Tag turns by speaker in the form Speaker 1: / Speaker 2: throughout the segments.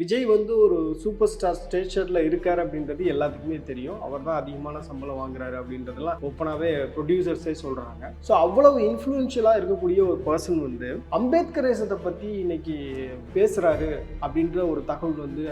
Speaker 1: விஜய் வந்து ஒரு super star ஸ்டேச்சரில் இருக்கார் அப்படின்றது எல்லாத்துக்குமே தெரியும். அவர் தான் அதிகமான சம்பளம் வாங்குறாரு அப்படின்றதெல்லாம் ஓப்பனாகவே ப்ரொடியூசர்ஸே சொல்கிறாங்க ஸோ அவ்வளவு இன்ஃப்ளூயன்ஷியலாக இருக்கக்கூடிய ஒரு பர்சன் வந்து அம்பேத்கரேசத்தை பற்றி இன்னைக்கு பேசுகிறாரு அப்படின்ற ஒரு தகவல் வந்து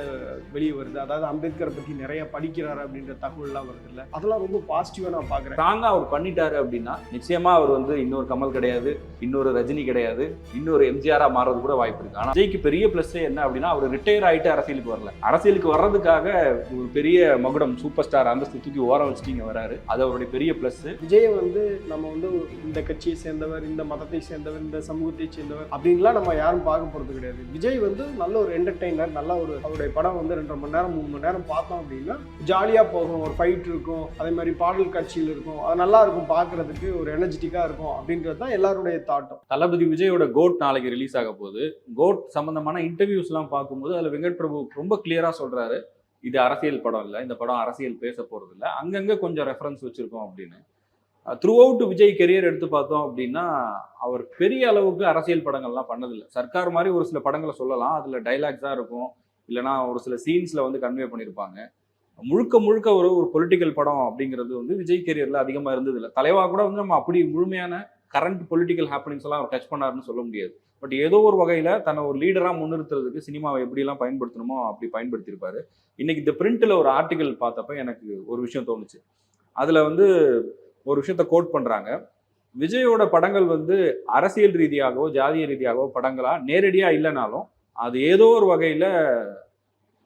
Speaker 1: வெளியே வருது. அதாவது அம்பேத்கரை பற்றி நிறைய படிக்கிறாரு அப்படின்ற தகவல்லாம் வருது இல்லை? அதெல்லாம் ரொம்ப பாசிட்டிவாக நான் பார்க்குறேன்
Speaker 2: தாங்க அவர் பண்ணிட்டாரு அப்படின்னா நிச்சயமாக அவர் வந்து இன்னொரு கமல் கிடையாது இன்னொரு ரஜினி கிடையாது இன்னொரு எம்ஜிஆராக மாறது கூட வாய்ப்பு இருக்கு. ஆனால் விஜய்க்கு பெரிய ப்ளஸ்ஸே என்ன அப்படின்னா அவர் ரிட்டையர் ஆயிட்டு அரசியலுக்கு வரல. அரசியலுக்கு வர்றதுக்காக ஒரு பெரிய மகுடம் சூப்பர் ஸ்டார் அந்தஸ்து தூக்கி ஓரம் வச்சுட்டீங்க வராரு. அது அவருடைய பெரிய பிளஸ்
Speaker 1: விஜயை வந்து நம்ம வந்து இந்த கட்சியை சேர்ந்தவர் இந்த மதத்தை சேர்ந்தவர் இந்த சமூகத்தை சேர்ந்தவர் அப்படின்லாம் நம்ம யாரும் பார்க்க போறது கிடையாது. விஜய் வந்து நல்ல ஒரு என்டர்டெய்னர் நல்ல ஒரு அவருடைய படம் வந்து ரெண்டரை மணி நேரம் மூணு மணி நேரம் பார்த்தோம் அப்படின்னா ஜாலியாக போகும். ஒரு ஃபைட் இருக்கும். அதே மாதிரி பாடல் காட்சிகள் இருக்கும். அது நல்லா இருக்கும். பார்க்கறதுக்கு ஒரு எனர்ஜெட்டிக்காக இருக்கும் அப்படின்றது தான் எல்லாருடைய தாட்டம்.
Speaker 2: தளபதி விஜயோட கோட் நாளைக்கு ரிலீஸ் ஆக போகுது. கோட் சம்பந்தமான இன்டர்வியூஸ்லாம் பார்க்கும்போது அதில் வெங்கட் பிரபு ரொம்ப கிளியரா சொல்றாரு. இது அரசியல் படம் இல்லை இந்த படம் அரசியல் பேச போறது இல்லை. அங்கங்க கொஞ்சம் ரெஃபரன்ஸ் வச்சிருக்கோம் அப்படின்னு. த்ரூ அவுட் விஜய் கெரியர் எடுத்து பார்த்தோம் அப்படின்னா அவர் பெரிய அளவுக்கு அரசியல் படங்கள்லாம் பண்ணதில்லை. சர்க்கார் மாதிரி ஒரு சில படங்களை சொல்லலாம். அதுல டைலாக்ஸாக இருக்கும். இல்லைனா ஒரு சில சீன்ஸ்ல வந்து கன்வே பண்ணியிருப்பாங்க முழுக்க முழுக்க ஒரு ஒரு பொலிட்டிக்கல் படம் அப்படிங்கிறது வந்து விஜய் கெரியர்ல அதிகமாக இருந்தது இல்லை தலைவா கூட வந்து நம்ம அப்படி முழுமையான கரண்ட் பொலிட்டிக்கல் ஹாப்பனிங்ஸ் எல்லாம் அவர் டச் பண்ணாருன்னு சொல்ல முடியாது. பட் ஏதோ ஒரு வகையில் தன்னை ஒரு லீடராக முன்னிறுத்துறதுக்கு சினிமாவை எப்படிலாம் பயன்படுத்தணுமோ அப்படி பயன்படுத்தியிருப்பாரு. இன்னைக்கு இந்த பிரிண்ட்டில் ஒரு ஆர்டிக்கல் பார்த்தப்ப எனக்கு ஒரு விஷயம் தோணுச்சு. அதில் வந்து ஒரு விஷயத்த கோட் பண்ணுறாங்க விஜயோட படங்கள் வந்து அரசியல் ரீதியாகவோ ஜாதிய ரீதியாகவோ படங்களாக நேரடியாக இல்லைனாலும் அது ஏதோ ஒரு வகையில்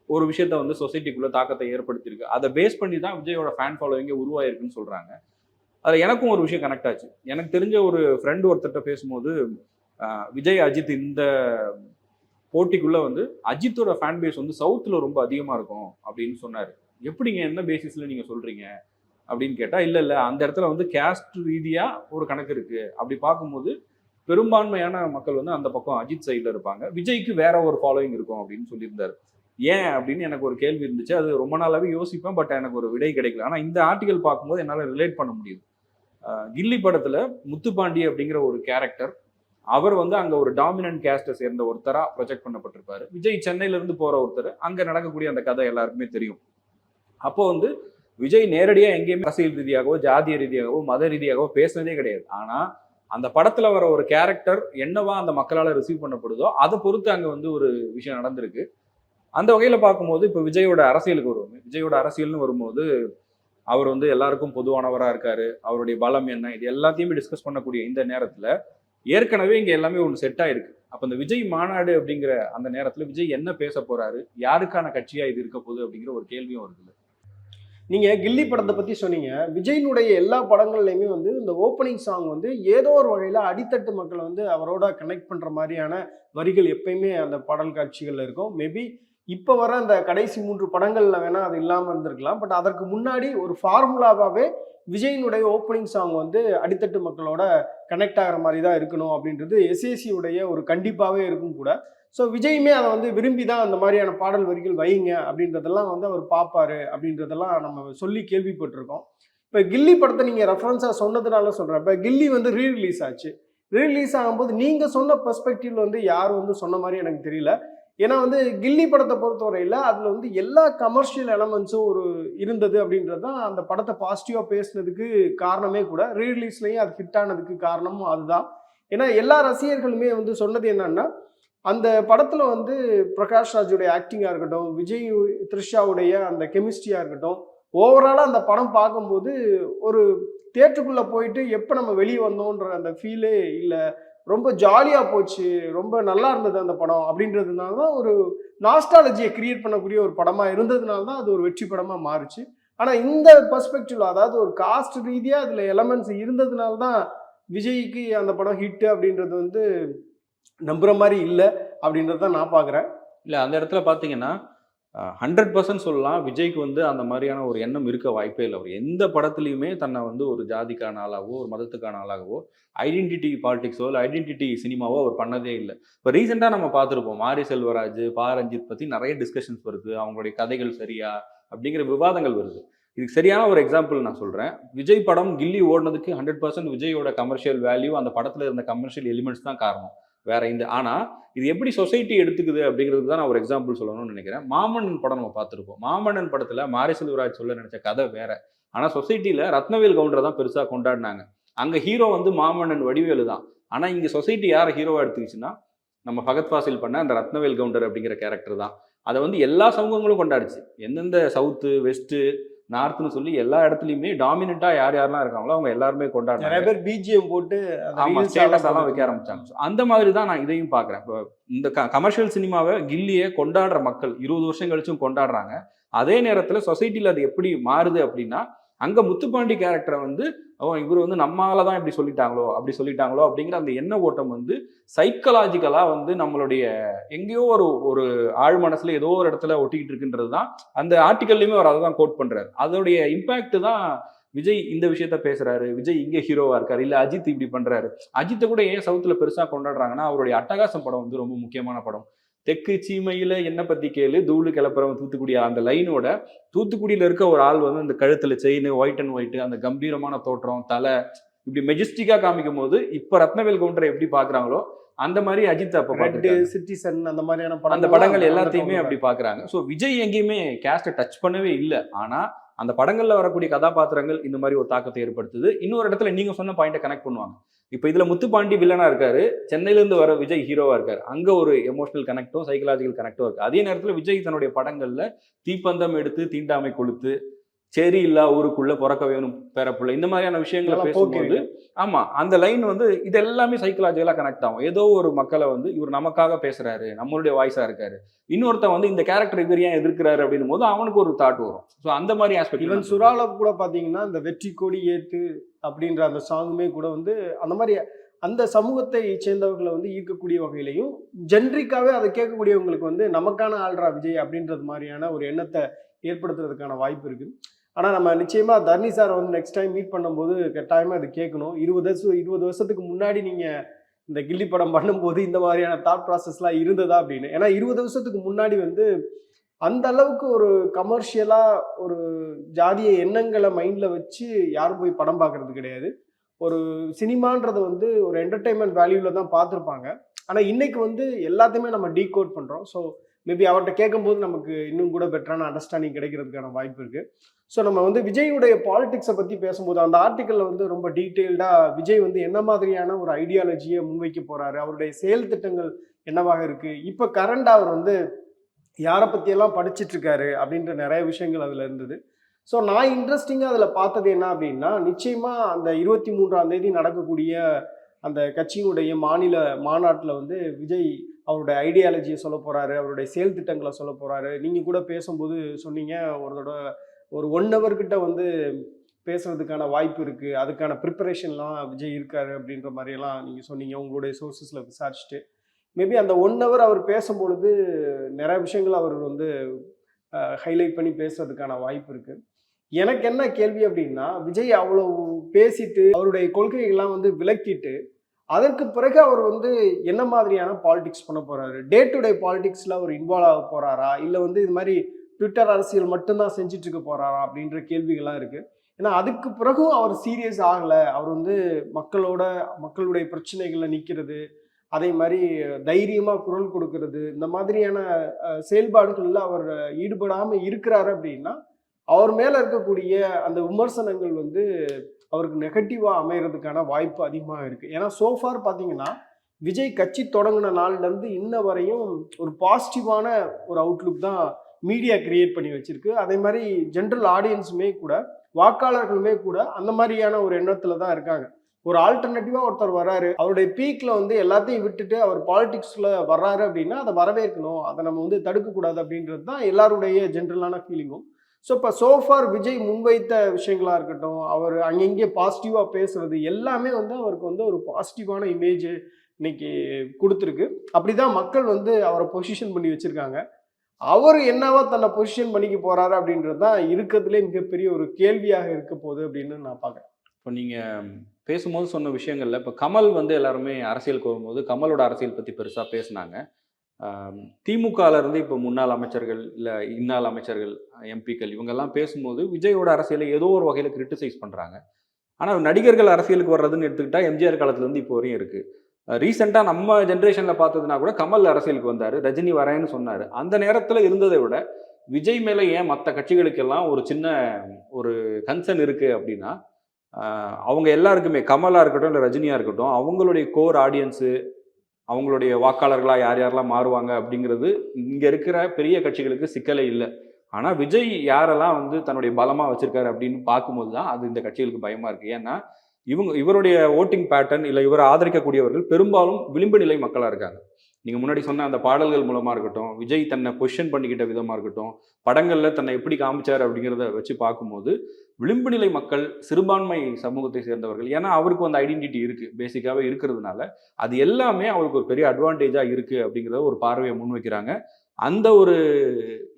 Speaker 2: ஒரு விஷயத்த வந்து சொசைட்டிக்குள்ளே தாக்கத்தை ஏற்படுத்தியிருக்கு. அதை பேஸ் பண்ணி தான் விஜயோட ஃபேன் ஃபாலோவிங்கே உருவாயிருக்குன்னு சொல்கிறாங்க அதில் எனக்கும் ஒரு விஷயம் கனெக்ட் ஆச்சு. எனக்கு தெரிஞ்ச ஒரு ஃப்ரெண்டு ஒருத்தர்கிட்ட பேசும்போது விஜய் அஜித் இந்த போட்டிக்குள்ள வந்து அஜித்தோட ஃபேன் பேஸ் வந்து சவுத்தில் ரொம்ப அதிகமாக இருக்கும் அப்படின்னு சொன்னார். எப்படிங்க என்ன பேசிஸில் நீங்கள் சொல்கிறீங்க அப்படின்னு கேட்டால் இல்லை இல்லை அந்த இடத்துல வந்து கேஸ்ட் ரீதியாக ஒரு கணக்கு இருக்குது அப்படி பார்க்கும்போது பெரும்பான்மையான மக்கள் வந்து அந்த பக்கம் அஜித் சைடில் இருப்பாங்க. விஜய்க்கு வேற ஒரு ஃபாலோயிங் இருக்கும் அப்படின்னு சொல்லியிருந்தாரு. ஏன் அப்படின்னு எனக்கு ஒரு கேள்வி இருந்துச்சு. அது ரொம்ப நாளாவே யோசிப்பேன் பட் எனக்கு ஒரு விடை கிடைக்கல. ஆனால் இந்த ஆர்டிகல் பார்க்கும்போது என்னால் ரிலேட் பண்ண முடியுது. கில்லி படத்தில் முத்துப்பாண்டி அப்படிங்கிற ஒரு கேரக்டர் அவர் வந்து அங்கே ஒரு டாமினன்ட் கேஸ்ட்டை சேர்ந்த ஒருத்தரா ப்ரொஜெக்ட் பண்ணப்பட்டிருப்பாரு. விஜய் சென்னையில இருந்து போற ஒருத்தர். அங்கே நடக்கக்கூடிய அந்த கதை எல்லாருக்குமே தெரியும். அப்போ வந்து விஜய் நேரடியாக எங்கேயுமே அரசியல் ரீதியாகவோ ஜாதிய ரீதியாகவோ மத ரீதியாகவோ பேசினதே கிடையாது. ஆனால் அந்த படத்துல வர ஒரு கேரக்டர் என்னவா அந்த மக்களால் ரிசீவ் பண்ணப்படுதோ அதை பொறுத்து அங்கே வந்து ஒரு விஷயம் நடந்திருக்கு. அந்த வகையில் பார்க்கும்போது இப்போ விஜயோட அரசியலுக்கு வருவோம். விஜயோட அரசியல்னு வரும்போது அவர் வந்து எல்லாருக்கும் பொதுவானவராக இருக்காரு. அவருடைய பலம் என்ன? இது எல்லாத்தையுமே டிஸ்கஸ் பண்ணக்கூடிய இந்த நேரத்தில் ஏற்கனவே இங்கே எல்லாமே ஒன்று செட் ஆயிருக்கு. அப்போ இந்த விஜய் மாநாடு அப்படிங்கிற அந்த நேரத்தில் விஜய் என்ன பேச போறாரு? யாருக்கான கட்சியாக இது இருக்க போகுது அப்படிங்கிற ஒரு கேள்வியும் வருது
Speaker 1: நீங்க கில்லி படத்தை பத்தி சொன்னீங்க. விஜயினுடைய எல்லா படங்கள்லையுமே வந்து இந்த ஓப்பனிங் சாங் வந்து ஏதோ ஒரு வகையில அடித்தட்டு மக்களை வந்து அவரோட கனெக்ட் பண்ற மாதிரியான வரிகள் எப்பயுமே அந்த பாடல் காட்சிகள்ல இருக்கும். மேபி இப்போ வர அந்த கடைசி மூன்று படங்கள்ல வேணா அது இல்லாமல் இருந்திருக்கலாம். பட் அதற்கு முன்னாடி ஒரு ஃபார்முலாவாகவே விஜயினுடைய ஓப்பனிங் சாங் வந்து அடித்தட்டு மக்களோட கனெக்ட் ஆகிற மாதிரி தான் இருக்கணும் அப்படின்றது எஸ்ஏசி உடைய ஒரு கண்டிப்பாகவே இருக்கும் கூட. ஸோ விஜயுமே அதை வந்து விரும்பி தான் அந்த மாதிரியான பாடல் வரிகள் வைங்க அப்படின்றதெல்லாம் வந்து அவர் பார்ப்பாரு அப்படின்றதெல்லாம் நம்ம சொல்லி கேள்விப்பட்டிருக்கோம். இப்போ கில்லி படத்தை நீங்கள் ரெஃபரன்ஸாக சொன்னதுனால சொல்கிறேன் இப்போ கில்லி வந்து ரீ ரிலீஸ் ஆச்சு. ரீ ரிலீஸ் ஆகும்போது நீங்கள் சொன்ன பெர்ஸ்பெக்டிவ்ல வந்து யாரும் வந்து சொன்ன மாதிரி எனக்கு தெரியல. ஏன்னா வந்து கில்லி படத்தை பொறுத்தவரையில் அதில் வந்து எல்லா கமர்ஷியல் எலமெண்ட்ஸும் ஒரு இருந்தது அப்படின்றது தான் அந்த படத்தை பாசிட்டிவாக பேசுனதுக்கு காரணமே கூட. ரீரிலீஸ்லையும் அது ஹிட் ஆனதுக்கு காரணமும் அதுதான். ஏன்னா எல்லா ரசிகர்களுமே வந்து சொன்னது என்னன்னா அந்த படத்தில் வந்து பிரகாஷ் ராஜுடைய ஆக்டிங்காக இருக்கட்டும் விஜய் த்ரிஷாவுடைய அந்த கெமிஸ்ட்ரியாக இருக்கட்டும் ஓவராலாக அந்த படம் பார்க்கும்போது ஒரு தேட்டருக்குள்ளே போயிட்டு எப்போ நம்ம வெளியே வந்தோன்ற அந்த ஃபீலே இல்லை. ரொம்ப ஜாலியாக போச்சு ரொம்ப நல்லா இருந்தது அந்த படம் அப்படின்றதுனால தான் ஒரு நாஸ்டாலஜியை கிரியேட் பண்ணக்கூடிய ஒரு படமாக இருந்ததுனால தான் அது ஒரு வெற்றி படமாக மாறுச்சு. ஆனால் இந்த பர்ஸ்பெக்டிவ்ல அதாவது ஒரு காஸ்ட் ரீதியாக அதில் எலமெண்ட்ஸ் இருந்ததுனால தான் விஜய்க்கு அந்த படம் ஹிட்டு அப்படின்றது வந்து நம்புகிற மாதிரி இல்லை அப்படின்றத தான் நான் பார்க்குறேன்
Speaker 2: இல்லை அந்த இடத்துல பார்த்தீங்கன்னா ஹண்ட்ரட் பர்சன்ட் சொல்லலாம். விஜய்க்கு வந்து அந்த மாதிரியான ஒரு எண்ணம் இருக்க வாய்ப்பே இல்லை. அவர் எந்த படத்துலையுமே தன்னை வந்து ஒரு ஜாதிக்கான ஆளாகவோ ஒரு மதத்துக்கான ஆளாகவோ ஐடென்டிட்டி பாலிடிக்ஸோ இல்லை ஐடென்டிட்டி சினிமாவோ அவர் பண்ணதே இல்லை. இப்போ ரீசெண்டாக நம்ம பார்த்துருப்போம். மாரி செல்வராஜ் பா ரஞ்சித் பற்றி நிறைய டிஸ்கஷன்ஸ் வருது. அவங்களுடைய கதைகள் சரியா அப்படிங்கிற விவாதங்கள் வருது. இதுக்கு சரியான ஒரு எக்ஸாம்பிள் நான் சொல்கிறேன் விஜய் படம் கில்லி ஓடினதுக்கு ஹண்ட்ரட் பர்சன்ட் விஜயோட கமர்ஷியல் வேல்யூ அந்த படத்தில் இருந்த கமர்ஷியல் எலிமெண்ட்ஸ் தான் காரணம். வேற இந்த ஆனா இது எப்படி சொசைட்டி எடுத்துக்குது அப்படிங்கிறதுக்கு தான் நான் ஒரு எக்ஸாம்பிள் சொல்லணும்னு நினைக்கிறேன். மாமன்னன் படம் நம்ம பார்த்துருப்போம். மாமன்னன் படத்துல மாரி செல்வராஜ் சொல்ல நினைச்ச கதை வேற. ஆனா சொசைட்டியில் ரத்னவேல் கவுண்டரை தான் பெருசா கொண்டாடினாங்க. அங்க ஹீரோ வந்து மாமன்னன் வடிவேலு தான். ஆனா இங்க சொசைட்டி யாரை ஹீரோவா எடுத்துக்கிச்சுன்னா நம்ம ஃபகத் ஃபாசில் பண்ண அந்த ரத்னவேல் கவுண்டர் அப்படிங்கிற கேரக்டர் தான். அதை வந்து எல்லா சமூகங்களும் கொண்டாடுச்சு. எந்தெந்த சவுத்து வெஸ்ட்டு நார்த்னு சொல்லி எல்லா இடத்துலையுமே டாமினண்டா யார் யாரெல்லாம் இருக்காங்களோ அவங்க எல்லாருமே
Speaker 1: நிறைய
Speaker 2: கொண்டாடுறாங்க
Speaker 1: பேர் பிஜிஎம் போட்டு
Speaker 2: ஸ்டேட்டஸ்
Speaker 1: எல்லாம்
Speaker 2: வைக்க ஆரம்பிச்சாங்க. அந்த மாதிரி தான் நான் இதையும் பார்க்குறேன் இப்போ இந்த கமர்ஷியல் சினிமாவை கில்லியை கொண்டாடுற மக்கள் இருபது வருஷம் கழிச்சும் கொண்டாடுறாங்க. அதே நேரத்துல சொசைட்டில அது எப்படி மாறுது அப்படின்னா அங்க முத்துப்பாண்டி கேரக்டரை வந்து ஓ இவர் வந்து நம்மால தான் இப்படி சொல்லிட்டாங்களோ அப்படி சொல்லிட்டாங்களோ அப்படிங்கிற அந்த எண்ண ஓட்டம் வந்து சைக்கலாஜிக்கலாக வந்து நம்மளுடைய எங்கேயோ ஒரு ஒரு ஆழ் மனசுல ஏதோ ஒரு இடத்துல ஒட்டிக்கிட்டு இருக்குன்றது தான் அந்த ஆர்டிக்கல்லையுமே அவர் அதை தான் கோட் பண்ணுறாரு அதோடைய இம்பேக்ட் தான் விஜய் இந்த விஷயத்த பேசுறாரு விஜய் இங்கே ஹீரோவா இருக்காரு இல்ல அஜித் இப்படி பண்றாரு. அஜித்தை கூட ஏன் சவுத்துல பெருசா கொண்டாடுறாங்கன்னா அவருடைய அட்டகாசம் படம் வந்து ரொம்ப முக்கியமான படம். தெற்கு சீமையில என்ன பத்தி கேளு தூளு கிளப்புறவன் தூத்துக்குடி அந்த லைனோட தூத்துக்குடியில இருக்க ஒரு ஆள் வந்து அந்த கழுத்துல செயின் ஒயிட் அண்ட் ஒயிட் அந்த கம்பீரமான தோற்றம் தலை இப்படி மெஜஸ்டிக்கா காமிக்கும் போது இப்ப ரத்னவேல் கவுண்டரை எப்படி பாக்குறாங்களோ அந்த மாதிரி அஜித் அப்ப
Speaker 1: ரெட். சிட்டிசன் அந்த மாதிரியான
Speaker 2: அந்த
Speaker 1: படங்கள்
Speaker 2: எல்லாத்தையுமே அப்படி பாக்குறாங்க. ஸோ விஜய் எங்கேயுமே கேஸ்ட டச் பண்ணவே இல்லை. ஆனா அந்த படங்கள்ல வரக்கூடிய கதாபாத்திரங்கள் இந்த மாதிரி ஒரு தாக்கத்தை ஏற்படுத்துது. இன்னொரு இடத்துல நீங்க சொன்ன பாயிண்ட்டை கனெக்ட் பண்ணுவாங்க. இப்போ இதுல முத்துப்பாண்டி வில்லனா இருக்காரு. சென்னையில இருந்து வர விஜய் ஹீரோவா இருக்காரு. அங்க ஒரு எமோஷனல் கனெக்டும் சைக்கலாஜிக்கல் கனெக்டும் இருக்கு. அதே நேரத்துல விஜய் தன்னுடைய படங்கள்ல தீப்பந்தம் எடுத்து தீண்டாமை கொளுத்து சரி இல்லா ஊருக்குள்ள பிறக்க வேணும் பேரப்புள்ள இந்த மாதிரியான விஷயங்களை பேசும்போது ஆமா அந்த லைன் வந்து இது எல்லாமே சைக்கலாஜிக்கலா கனெக்ட் ஆகும். ஏதோ ஒரு மக்களை வந்து இவர் நமக்காக பேசுறாரு நம்மளுடைய வாய்ஸா இருக்காரு. இன்னொருத்தன் வந்து இந்த கேரக்டர் இவர் ஏன் எதிர்க்கிறாரு அப்படின்னும் போது அவனுக்கு ஒரு தாட் வரும். ஸோ அந்த மாதிரி ஆஸ்பெக்ட்
Speaker 1: ஈவன் சுறால கூட பாத்தீங்கன்னா இந்த வெற்றி கொடி ஏத்து அப்படின்ற அந்த சாங்குமே கூட வந்து அந்த மாதிரி அந்த சமூகத்தை சேர்ந்தவர்களை வந்து ஈர்க்கக்கூடிய வகையிலையும் ஜென்ரிக்காவே அதை கேட்கக்கூடியவங்களுக்கு வந்து நமக்கான ஆள்ரா விஜய் அப்படின்றது மாதிரியான ஒரு எண்ணத்தை ஏற்படுத்துறதுக்கான வாய்ப்பு இருக்கு. ஆனால் நம்ம நிச்சயமாக தர்ணி சாரை வந்து நெக்ஸ்ட் டைம் மீட் பண்ணும்போது கட்டாயமாக அது கேட்கணும். இருபது வருஷம் இருபது வருஷத்துக்கு முன்னாடி நீங்கள் இந்த கில்லி படம் பண்ணும்போது இந்த மாதிரியான தாட் ப்ராசஸ்லாம் இருந்ததா அப்படின்னு. ஏன்னா இருபது வருஷத்துக்கு முன்னாடி வந்து அந்த அளவுக்கு ஒரு கமர்ஷியலா ஒரு ஜாதிய எண்ணங்களை மைண்ட்ல வச்சு யாரும் போய் படம் பார்க்கறது கிடையாது. ஒரு சினிமான்றது வந்து ஒரு என்டர்டைன்மெண்ட் வேல்யூல தான் பார்த்துருப்பாங்க. ஆனால் இன்னைக்கு வந்து எல்லாத்தையுமே நம்ம டீகோட் பண்ணுறோம் ஸோ மேபி அவர்கிட்ட கேட்கும்போது நமக்கு இன்னும் கூட பெட்டரான அண்டர்ஸ்டாண்டிங் கிடைக்கிறதுக்கான வாய்ப்பு இருக்கு. ஸோ நம்ம வந்து விஜயுடைய பாலிடிக்ஸை பற்றி பேசும்போது அந்த ஆர்டிக்கலில் வந்து ரொம்ப டீட்டெயில்டாக விஜய் வந்து என்ன மாதிரியான ஒரு ஐடியாலஜியை முன்வைக்க போகிறாரு அவருடைய செயல் திட்டங்கள் என்னவாக இருக்குது இப்போ கரண்டாக அவர் வந்து யாரை பற்றியெல்லாம் படிச்சிட்டு இருக்காரு அப்படின்ற நிறைய விஷயங்கள் அதில் இருந்தது. ஸோ நான் இன்ட்ரெஸ்டிங்காக அதில் பார்த்தது என்ன அப்படின்னா நிச்சயமாக அந்த இருபத்தி மூன்றாம் தேதி நடக்கக்கூடிய அந்த கட்சியினுடைய மாநில மாநாட்டில் வந்து விஜய் அவருடைய ஐடியாலஜியை சொல்ல போகிறாரு அவருடைய செயல் திட்டங்களை சொல்ல போகிறாரு நீங்கள் கூட பேசும்போது சொன்னீங்க ஒருதோட ஒரு ஒன் ஹவர்கிட்ட வந்து பேசுறதுக்கான வாய்ப்பு இருக்குது அதுக்கான ப்ரிப்பரேஷன்லாம் விஜய் இருக்காரு அப்படின்ற மாதிரியெல்லாம் நீங்கள் சொன்னீங்க உங்களுடைய சோர்சஸில் விசாரிச்சுட்டு. மேபி அந்த ஒன் ஹவர் அவர் பேசும்பொழுது நிறைய விஷயங்கள் அவர் வந்து ஹைலைட் பண்ணி பேசுறதுக்கான வாய்ப்பு இருக்கு. எனக்கு என்ன கேள்வி அப்படின்னா விஜய் அவ்வளவு பேசிட்டு அவருடைய கொள்கைகள்லாம் வந்து விளக்கிட்டு அதற்கு பிறகு அவர் வந்து என்ன மாதிரியான பாலிடிக்ஸ் பண்ண போறாரு? Day to day பாலிடிக்ஸ்ல our involve ஆக போறாரா? இல்லை வந்து இது மாதிரி ட்விட்டர் அரசியல் மட்டும்தான் செஞ்சுட்டு இருக்க போறாரா? அப்படின்ற கேள்விகள்லாம் இருக்கு. ஏன்னா அதுக்கு பிறகும் அவர் சீரியஸ் ஆகலை. அவர் வந்து மக்களோட மக்களுடைய பிரச்சனைகளில் நிற்கிறது அதே மாதிரி தைரியமாக குரல் கொடுக்கறது இந்த மாதிரியான செயல்பாடுகளில் அவர் ஈடுபடாமல் இருக்கிறாரு அப்படின்னா அவர் மேலே இருக்கக்கூடிய அந்த விமர்சனங்கள் வந்து அவருக்கு நெகட்டிவாக அமைகிறதுக்கான வாய்ப்பு அதிகமாக இருக்குது ஏன்னா சோஃபார் பார்த்தீங்கன்னா விஜய் கட்சி தொடங்கின நாள்லேருந்து இன்ன வரையும் ஒரு பாசிட்டிவான ஒரு அவுட்லுக் தான் மீடியா கிரியேட் பண்ணி வச்சுருக்கு. அதே மாதிரி ஜென்ரல் ஆடியன்ஸுமே கூட வாக்காளர்களுமே கூட அந்த மாதிரியான ஒரு எண்ணத்தில் தான் இருக்காங்க. ஒரு ஆல்டர்னேட்டிவா ஒருத்தர் வராரு அவருடைய பீக்ல வந்து எல்லாத்தையும் விட்டுட்டு அவர் பாலிடிக்ஸ்ல வர்றாரு அப்படின்னா அதை வரவேற்கணும். அதை நம்ம வந்து தடுக்கக்கூடாது அப்படின்றது தான் எல்லாருடைய ஜென்ரலான ஃபீலிங்கும் ஸோ இப்போ சோஃபார் விஜய் முன்வைத்த விஷயங்களா இருக்கட்டும் அவர் அங்கங்கே பாசிட்டிவாக பேசுறது எல்லாமே வந்து அவருக்கு வந்து ஒரு பாசிட்டிவான இமேஜ் இன்னைக்கு கொடுத்துருக்கு. அப்படிதான் மக்கள் வந்து அவரை பொசிஷன் பண்ணி வச்சிருக்காங்க. அவர் என்னவா தன்னை பொசிஷன் பண்ணிக்க போறாரு அப்படின்றது தான் இருக்கிறதுலே மிகப்பெரிய ஒரு கேள்வியாக இருக்க போகுது அப்படின்னு நான் பார்க்குறேன்.
Speaker 2: இப்போ நீங்கள் பேசும்போது சொன்ன விஷயங்கள்ல இப்போ கமல் வந்து எல்லாருமே அரசியலுக்கு வரும்போது கமலோட அரசியல் பத்தி பெருசா பேசினாங்க. திமுகல இருந்து இப்போ முன்னாள் அமைச்சர்கள் இல்ல இந்நாள் அமைச்சர்கள் எம்பிக்கள் இவங்கெல்லாம் பேசும்போது விஜயோட அரசியலை ஏதோ ஒரு வகையில கிரிட்டிசைஸ் பண்றாங்க. ஆனா நடிகர்கள் அரசியலுக்கு வர்றதுன்னு எடுத்துக்கிட்டா எம்ஜிஆர் காலத்துல இருந்து இப்போ வரையும் இருக்கு. ரீசெண்டாக நம்ம ஜென்ரேஷனில் பார்த்ததுனா கூட கமல் அரசியலுக்கு வந்தார் ரஜினி வரேன்னு சொன்னார். அந்த நேரத்தில் இருந்ததை விட விஜய் மேலே ஏன் மற்ற கட்சிகளுக்கெல்லாம் ஒரு சின்ன ஒரு கன்சர்ன் இருக்குது அப்படின்னா அவங்க எல்லாருக்குமே கமலாக இருக்கட்டும் இல்லை ரஜினியாக இருக்கட்டும் அவங்களுடைய கோர் ஆடியன்ஸு அவங்களுடைய வாக்காளர்களாக யார் யாரெல்லாம் மாறுவாங்க அப்படிங்கிறது இங்கே இருக்கிற பெரிய கட்சிகளுக்கு சிக்கலே இல்லை. ஆனால் விஜய் யாரெல்லாம் வந்து தன்னுடைய பலமாக வச்சுருக்காரு அப்படின்னு பார்க்கும்போது தான் அது இந்த கட்சிகளுக்கு பயமாக இருக்குது ஏன்னா இவங்க இவருடைய ஓட்டிங் பேட்டர்ன் இல்லை இவரை ஆதரிக்கக்கூடியவர்கள் பெரும்பாலும் விளிம்பு நிலை மக்களாக இருக்காங்க. நீங்கள் முன்னாடி சொன்ன அந்த பாடல்கள் மூலமாக இருக்கட்டும் விஜய் தன்னை கொஷின் பண்ணிக்கிட்ட விதமாக இருக்கட்டும் படங்களில் தன்னை எப்படி காமிச்சார் அப்படிங்கிறத வச்சு பார்க்கும்போது விளிம்பு நிலை மக்கள் சிறுபான்மை சமூகத்தை சேர்ந்தவர்கள் ஏன்னா அவருக்கு அந்த ஐடென்டிட்டி இருக்குது பேசிக்காகவே இருக்கிறதுனால அது எல்லாமே அவருக்கு ஒரு பெரிய அட்வான்டேஜாக இருக்குது அப்படிங்கிறத ஒரு பார்வையை முன்வைக்கிறாங்க அந்த ஒரு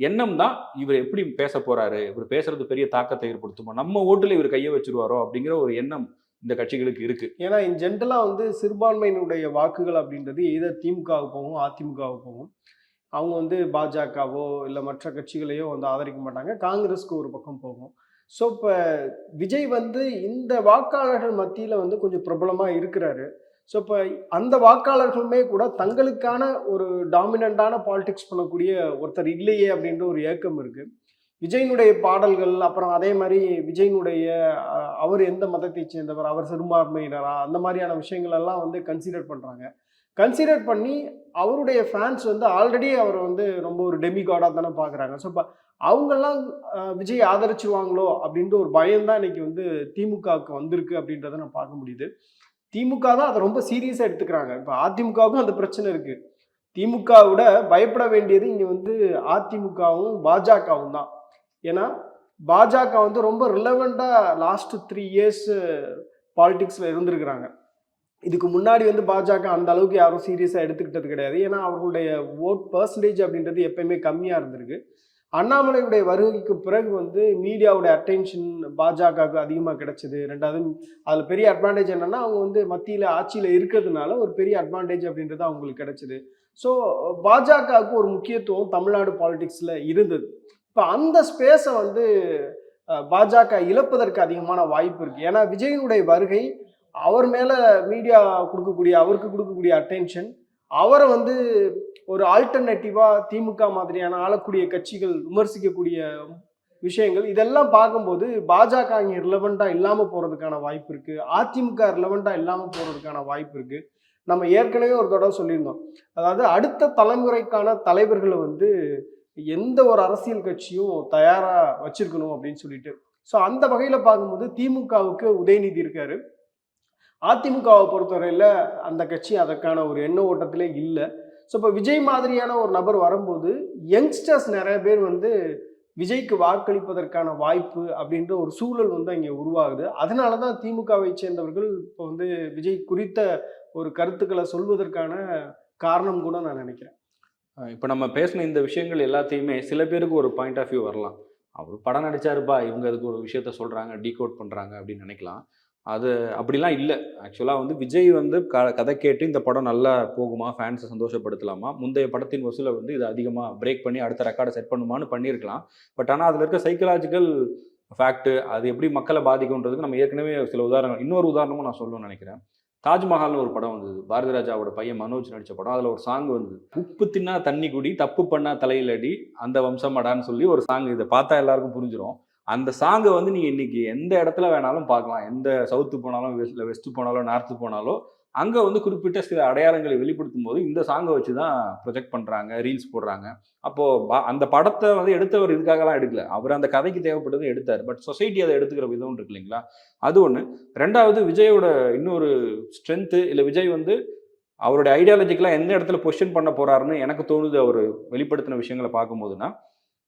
Speaker 2: எண்ணம் தான் இவர் எப்படி பேச போகிறாரு இவர் பேசுறது பெரிய தாக்கத்தை ஏற்படுத்துமோ நம்ம ஓட்டில் இவர் கையை வச்சுருவாரோ அப்படிங்கிற ஒரு எண்ணம் இந்த கட்சிகளுக்கு இருக்கு.
Speaker 1: ஏன்னா இன் ஜென்ரலாக வந்து சிறுபான்மையினுடைய வாக்குகள் அப்படின்றது எதை திமுகவுக்கு போகும் அதிமுகவுக்கு போகும். அவங்க வந்து பாஜகவோ இல்லை மற்ற கட்சிகளையோ வந்து ஆதரிக்க மாட்டாங்க. காங்கிரஸ்க்கு ஒரு பக்கம் போகும். ஸோ இப்போ விஜய் வந்து இந்த வாக்காளர்கள் மத்தியில் வந்து கொஞ்சம் பிரபலமாக இருக்கிறாரு. ஸோ இப்போ அந்த வாக்காளர்களுமே கூட தங்களுக்கான ஒரு டாமினண்டான பாலிடிக்ஸ் பண்ணக்கூடிய ஒருத்தர் இல்லையே அப்படின்ற ஒரு ஏக்கம் இருக்குது விஜயினுடைய பாடல்கள் அப்புறம் அதே மாதிரி விஜயினுடைய அவர் எந்த மதத்தை சேர்ந்தவர் அவர் சிறுபான்மையினரா அந்த மாதிரியான விஷயங்களெல்லாம் வந்து கன்சிடர் பண்ணுறாங்க கன்சிடர் பண்ணி அவருடைய ஃபேன்ஸ் வந்து ஆல்ரெடி அவர் வந்து ரொம்ப ஒரு டெமி தானே பார்க்குறாங்க ஸோ இப்போ அவங்கெல்லாம் விஜய் ஆதரிச்சுவாங்களோ அப்படின்ற ஒரு பயம்தான் இன்னைக்கு வந்து திமுகவுக்கு வந்திருக்கு அப்படின்றத நான் பார்க்க முடியுது. திமுக தான் அதை ரொம்ப சீரியஸாக எடுத்துக்கிறாங்க. இப்போ அதிமுகவுக்கும் அந்த பிரச்சனை இருக்குது திமுக விட பயப்பட வேண்டியது இங்கே வந்து அதிமுகவும் பாஜகவும் தான். ஏன்னா பாஜக வந்து ரொம்ப ரிலவெண்ட்டாக லாஸ்ட் த்ரீ இயர்ஸ் பாலிடிக்ஸில் இருந்திருக்கிறாங்க. இதுக்கு முன்னாடி வந்து பாஜக அந்த அளவுக்கு யாரும் சீரியஸாக எடுத்துக்கிட்டது கிடையாது. ஏன்னா அவர்களுடைய ஓட் பர்சன்டேஜ் அப்படின்றது எப்பயுமே கம்மியாக இருந்திருக்கு. அண்ணாமலையுடைய வருகைக்கு பிறகு வந்து மீடியாவுடைய அட்டென்ஷன் பாஜகவுக்கு அதிகமாக கிடைச்சது. ரெண்டாவது அதில் பெரிய அட்வான்டேஜ் என்னன்னா அவங்க வந்து மத்தியில் ஆட்சியில் இருக்கிறதுனால ஒரு பெரிய அட்வான்டேஜ் அப்படின்றது அவங்களுக்கு கிடைச்சிது. ஸோ பாஜகவுக்கு ஒரு முக்கியத்துவம் தமிழ்நாடு பாலிடிக்ஸில் இருந்தது. இப்போ அந்த ஸ்பேஸை வந்து பாஜக இழப்பதற்கு அதிகமான வாய்ப்பு இருக்குது ஏன்னா விஜயனுடைய வருகை அவர் மேலே மீடியா கொடுக்கக்கூடிய அவருக்கு கொடுக்கக்கூடிய அட்டென்ஷன் அவரை வந்து ஒரு ஆல்டர்னேட்டிவாக திமுக மாதிரியான ஆளக்கூடிய கட்சிகள் விமர்சிக்கக்கூடிய விஷயங்கள் இதெல்லாம் பார்க்கும்போது பாஜக இங்கே ரிலவெண்ட்டாக இல்லாமல் போகிறதுக்கான வாய்ப்பு இருக்குது அதிமுக ரிலவெண்ட்டாக இல்லாமல் போகிறதுக்கான வாய்ப்பு இருக்குது நம்ம ஏற்கனவே ஒரு தடவை சொல்லியிருந்தோம். அதாவது அடுத்த தலைமுறைக்கான தலைவர்களை வந்து எந்த ஒரு அரசியல் கட்சியும் தயாராக வச்சிருக்கணும் அப்படின்னு சொல்லிட்டு. ஸோ அந்த வகையில் பார்க்கும்போது திமுகவுக்கு உதயநிதி இருக்காரு. அதிமுகவை பொறுத்தவரையில் அந்த கட்சி அதற்கான ஒரு எண்ண ஓட்டத்திலே இல்லை. ஸோ இப்போ விஜய் மாதிரியான ஒரு நபர் வரும்போது யங்ஸ்டர்ஸ் நிறைய பேர் வந்து விஜய்க்கு வாக்களிப்பதற்கான வாய்ப்பு அப்படின்ற ஒரு சூழல் வந்து அங்கே உருவாகுது. அதனால தான் திமுகவை சேர்ந்தவர்கள் இப்போ வந்து விஜய் குறித்த ஒரு கருத்துக்களை சொல்வதற்கான காரணம் கூட நான் நினைக்கிறேன்.
Speaker 2: இப்போ நம்ம பேசின இந்த விஷயங்கள் எல்லாத்தையுமே சில பேருக்கு ஒரு பாயிண்ட் ஆஃப் வியூ வரலாம். அவர் படம் நடிச்சாருப்பா இவங்க அதுக்கு ஒரு விஷயத்த சொல்கிறாங்க டீகோட் பண்ணுறாங்க அப்படின்னு நினைக்கலாம். அது அப்படிலாம் இல்லை. ஆக்சுவலாக வந்து விஜய் வந்து க கதை கேட்டு இந்த படம் நல்லா போகுமா ஃபேன்ஸை சந்தோஷப்படுத்தலாமா? முந்தைய படத்தின் வசூலை வந்து இது அதிகமாக பிரேக் பண்ணி அடுத்த ரெக்கார்டை செட் பண்ணுமான்னு பண்ணியிருக்கலாம். பட் ஆனால் அதில் இருக்க சைக்கலாஜிக்கல் ஃபேக்ட் அது எப்படி மக்களை பாதிக்கும்ன்றதுக்கு நம்ம ஏற்கனவே சில உதாரணங்கள் இன்னொரு உதாரணமும் நான் சொல்லணும்னு நினைக்கிறேன். தாஜ்மஹால்னு ஒரு படம் வந்தது. பாரதி ராஜாவோட பையன் மனோஜ் நடித்த படம். அதில் ஒரு சாங் வந்தது. உப்பு தின்னா தண்ணி குடி தப்பு பண்ணா தலையில் அடி அந்த வம்சம் அடான்னு சொல்லி ஒரு சாங் இதை பார்த்தா எல்லாருக்கும் புரிஞ்சிடும் அந்த சாங்கை வந்து நீங்கள் இன்னைக்கு எந்த இடத்துல வேணாலும் பார்க்கலாம். எந்த சவுத்து போனாலும் வெஸ்ட் வெஸ்ட்டு போனாலும் நார்த்து போனாலும் அங்கே வந்து குறிப்பிட்ட சில அடையாளங்களை வெளிப்படுத்தும் போது இந்த சாங்கை வச்சு தான் ப்ரொஜெக்ட் பண்ணுறாங்க ரீல்ஸ் போடுறாங்க. அப்போது அந்த படத்தை வந்து எடுத்தவர் இதுக்காகலாம் எடுக்கல. அவர் அந்த கதைக்கு தேவைப்பட்டது எடுத்தார். பட் சொசைட்டி அதை எடுத்துக்கிற விதம் இருக்கு இல்லைங்களா? அது ஒன்று ரெண்டாவது விஜயோட இன்னொரு ஸ்ட்ரென்த்து இல்லை விஜய் வந்து அவருடைய ஐடியாலஜிக்கெலாம் எந்த இடத்துல பொசிஷன் பண்ண போகிறாருன்னு எனக்கு தோணுது அவர் வெளிப்படுத்தின விஷயங்களை பார்க்கும்போதுனா